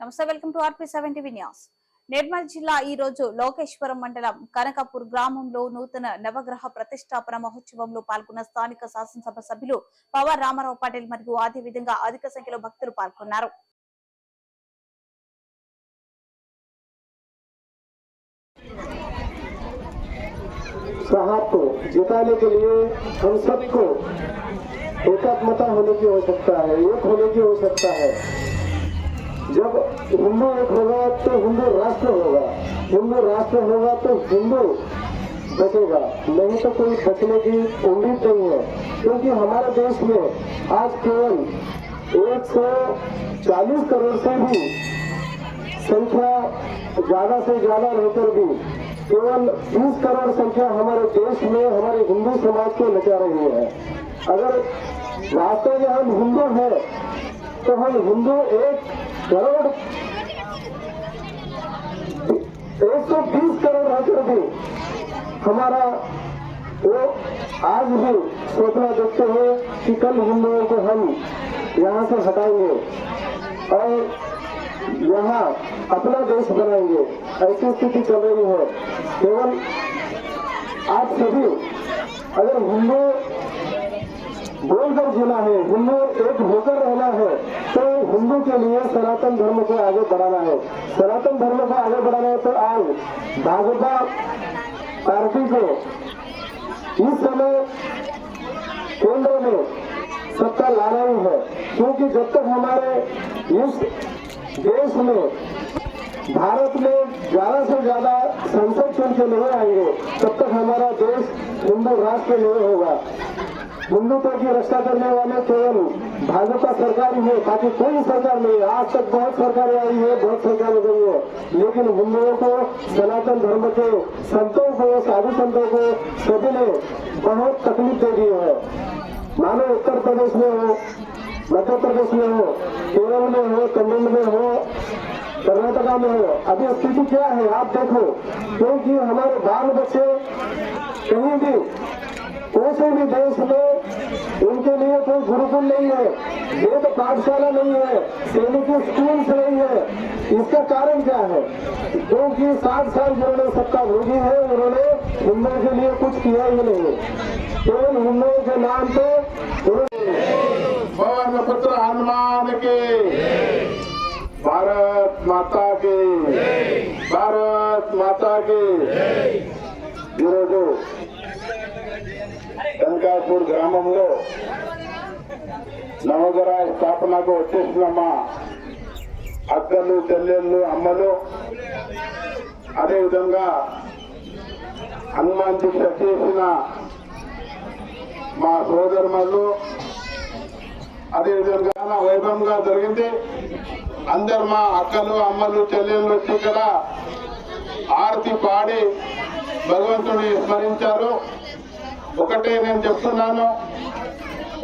నమస్తే welcome to RP seven TV news Nirmal జిల్లా ఈ రోజు లోకేశ్వరం మండలం కనకపూర్ గ్రామంలో నూతన నవగ్రహ ప్రతిష్టాపన మహోత్సవంలో పాల్గొన్న స్థానిక శాసనసభ సభ్యులు పవర్ రామారావు పాటిల్ మరియు అదే విధంగా అధిక సంఖ్యలో భక్తులు పాల్గొన్నారు साहब को जिताने के लिए हम सबको एकात्मता होने की आवश्यकता है एक होने की आवश्यकता है जब हिंदू एक होगा तो हिंदू राष्ट्र होगा। हिंदू राष्ट्र होगा तो हिंदू बचेगा। नहीं तो कोई बचने की उम्मीद नहीं है। क्योंकि हमारे देश में आज केवल 140 करोड़ से भी संख्या ज़्यादा से ज़्यादा रहकर भी केवल 20 करोड़ संख्या हमारे देश में हमारे हिंदू समाज को नचा रही है। अगर वास्तव में हम हिंदू हैं तो हम हिंदू एक करोड़ एक सौ बीस करोड़ रहकर भी हमारा वो आज भी सोचना देखते हैं कि कल हिंदुओं को हम यहाँ से हटाएंगे और यहाँ अपना देश बनाएंगे। ऐसी स्थिति चल रही है। केवल आप सभी अगर हिंदू बोलकर जीना है हिंदू एक होकर रहना है तो हिंदू के लिए सनातन धर्म को आगे बढ़ाना है। सनातन धर्म को आगे बढ़ाना है तो आज भाजपा पार्टी को इस समय केंद्र में सत्ता लाना ही है, क्योंकि जब तक हमारे इस देश में भारत में ज़्यादा से ज़्यादा संसद चुन के नहीं आएँगे, तब तक हमारा देश हिंदू राष्ट्र नहीं होगा। हिंदुत्व की रक्षा करने वाले केवल भाजपा सरकार ही है बाकी कोई सरकार नहीं. है आज तक बहुत सरकारें आई है बहुत सरकारें गई है लेकिन हिंदुओं को सनातन धर्म के संतों को, साधु संतों को सभी ने बहुत तकलीफ़ दे दी है। मानो उत्तर प्रदेश में हो, मध्य प्रदेश में हो, केरल में हो, तमिल में हो, कर्नाटका में हो, अभी स्थिति क्या है? आप देखो, क्योंकि हमारे बाल बच्चे कहीं भी किसी भी देश में उनके लिए कोई गुरुकुल नहीं है ये तो पाठशाला नहीं है सैनिक स्कूल नहीं है। इसका कारण क्या है? क्योंकि तो सात साल जिन्होंने सत्ता भोगी है उन्होंने मुंबई के लिए कुछ किया ही नहीं। केवल तो हिंदुओं के नाम पे पत्र हनुमान के। भारत माता के। भारत माता के। विरोधों కనకాపూర్ గ్రామంలో నవగ్రహ స్థాపనకు వచ్చేసిన మా అక్కలు చెల్లెళ్ళు అమ్మలు. అదేవిధంగా హనుమాన్ దీక్ష చేసిన మా సోదరులు అదేవిధంగా చాలా వైభవంగా జరిగింది. అందరు మా అక్కలు అమ్మలు చెల్లెళ్ళు వచ్చి ఇక్కడ ఆరతి పాడి భగవంతుని స్మరించారు. ఒకటే నేను చెప్తున్నాను.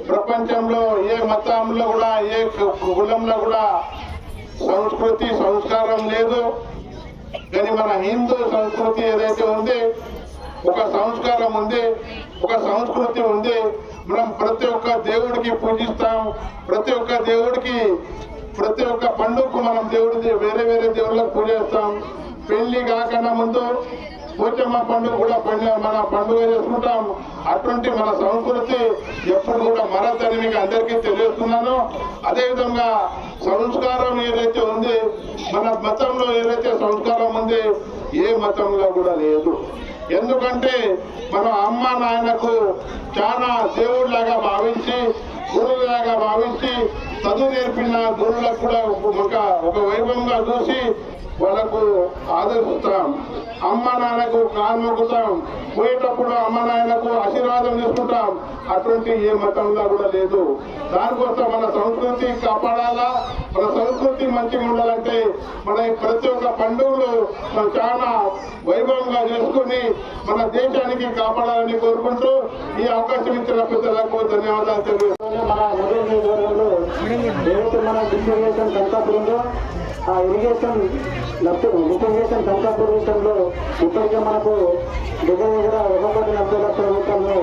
ప్రపంచంలో ఏ మతంలో కూడా ఏ కులంలో కూడా సంస్కృతి సంస్కారం లేదు. కానీ మన హిందూ సంస్కృతి ఏదైతే ఉంది ఒక సంస్కారం ఉంది ఒక సంస్కృతి ఉంది మనం ప్రతి ఒక్క దేవుడికి పూజిస్తాం. ప్రతి ఒక్క దేవుడికి ప్రతి ఒక్క పండుగకు మనం దేవుడి వేరే వేరే దేవుళ్ళకి పూజిస్తాం పెళ్ళి కాకుండా ముందు పోచమ్మ పండుగ కూడా పండుగ మన పండుగ చేసుకుంటాం. అటువంటి మన సంస్కృతి ఎప్పుడు కూడా మరతని మీకు అందరికీ తెలియజేస్తున్నాను. అదేవిధంగా సంస్కారం ఏదైతే ఉంది మన మతంలో ఏదైతే సంస్కారం ఉంది ఏ మతంలో కూడా లేదు. ఎందుకంటే మన అమ్మ నాయనకు చాలా దేవుడిలాగా భావించి గురువులాగా భావించి చదువు నేర్పిన గురువులకు కూడా ఒక ఒక వైభవంగా చూసి వాళ్ళకు ఆదరిస్తాం. అమ్మ నాన్నకు కానుకుంటాం పోయేటప్పుడు అమ్మ నాయనకు ఆశీర్వాదం తీసుకుంటాం. అటువంటి ఏ మతంలో కూడా లేదు. దానికోసం మన సంస్కృతి కాపాడాలా? మన సంస్కృతి మంచిగా ఉండాలంటే మన ప్రతి ఒక్క పండుగలు మనం చాలా వైభవంగా చేసుకుని మన దేశానికి కాపాడాలని కోరుకుంటూ ఈ అవకాశం ఇచ్చిన పెద్దలకు ధన్యవాదాలు తెలియజేస్తాను మన మొదటి మన దేశం ఆ ఇరిగేషన్ లబ్ధి డిస్ట్రిబ్యూషన్ కనకాపూర్ విషయంలో ఇప్పటికే మనకు దగ్గర దగ్గర ఒక కోటి నలభై లక్షల రూపాయలను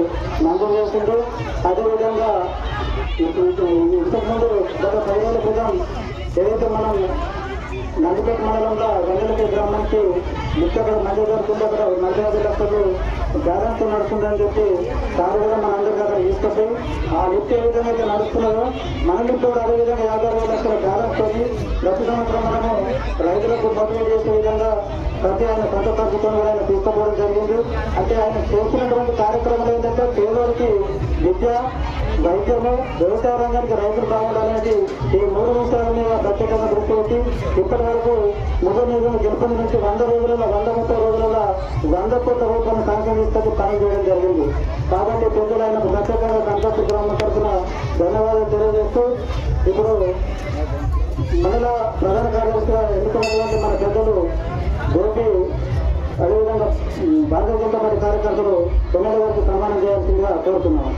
మంజూరు చేసింది అదేవిధంగా ఇంతకుముందు గత పదివేల క్రితం ఏదైతే మనం నందిపేట మండలంలో గంగలకి గ్రామానికి ముఖ్యంగా మంజూరు జరుగుతుందో అక్కడ నలభై ఐదు లక్షలు బ్యాలెన్స్ నడుస్తుందని చెప్పి సార్ కూడా మన అందరి దగ్గర తీసుకొచ్చి ఆ లిఫ్ట్ ఏ విధంగా అయితే నడుస్తున్నదో మన లిఫ్ట్ కూడా అదే విధంగా యాభై అరవై లక్షల బ్యాలెన్స్ ప్రతి సంవత్సరం మనము రైతులకు మోటివేట్ చేసే విధంగా ప్రతి ఆయన సొంత ప్రభుత్వం కూడా ఆయన తీసుకోవడం జరిగింది. అంటే ఆయన చేస్తున్నటువంటి కార్యక్రమాలు ఏంటంటే పేదోరికి విద్య వైద్యము వ్యవసాయ రంగానికి రైతులు బాగుండాలనేది ఈ మూడు విషయాల మీద ప్రత్యేకంగా దృష్టి పెట్టి ఇప్పటి వరకు ముఖ నిధులు నుంచి వంద రోజులలో వంద ముప్పై వంద కోట్ల రూపాయలు శాంక్షన్ తీసుకొచ్చి పని చేయడం జరిగింది. కాబట్టి పెద్దలైన ప్రత్యేకంగా సంతోష గ్రామ తరఫున ధన్యవాదాలు తెలియజేస్తూ ఇప్పుడు మండల ప్రధాన కార్యదర్శిగా ఎన్నుకున్నటువంటి మన పెద్దలు గోపి అదేవిధంగా భారతీయ జనతా పార్టీ కార్యకర్తలు తొమ్మిది వరకు సన్మానం చేయాల్సిందిగా కోరుతున్నాము.